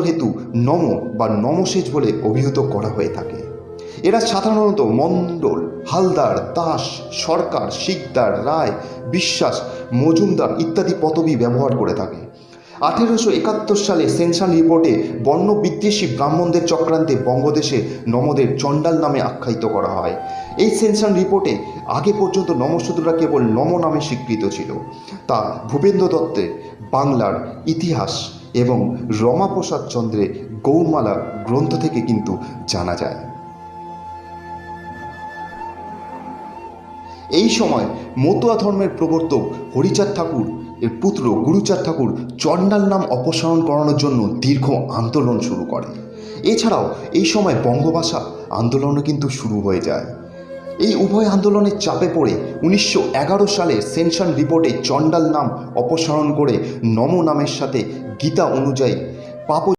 হেতু নম বা নমসেজ বলে অভিহিত করা হয়ে থাকে। এরা সাধারণত মণ্ডল, হালদার, দাস, সরকার, শিকদার, রায়, বিশ্বাস, মজুমদার ইত্যাদি পদবি ব্যবহার করে থাকে। আঠেরোশো একাত্তর সালে সেন্সান রিপোর্টে বর্ণ বিদ্বেষী ব্রাহ্মণদের চক্রান্তে বঙ্গদেশে নমদের চণ্ডাল নামে আখ্যায়িত করা হয়। এই সেন্সান রিপোর্টে আগে পর্যন্ত নমশূদ্ররা কেবল নম নামে স্বীকৃত ছিল। তা ভূপেন্দ্র দত্তের বাংলার ইতিহাস এবং রমাপ্রসাদ চন্দ্রের গৌরমালা গ্রন্থ থেকে কিন্তু জানা যায়। এই সময় মতুয়া ধর্মের প্রবর্তক হরিচাঁদ ঠাকুর, এর পুত্র গুরুচাঁদ ঠাকুর চণ্ডাল নাম অপসারণ করানোর জন্য দীর্ঘ আন্দোলন শুরু করে এছাড়াও এই সময় বঙ্গভাষা আন্দোলনও কিন্তু শুরু হয়ে যায়। এই উভয় আন্দোলনের চাপে পড়ে উনিশশো এগারো সালে সেনশন রিপোর্টে চণ্ডাল নাম অপসারণ করে নম নামের সাথে গীতা অনুযায়ী পাপ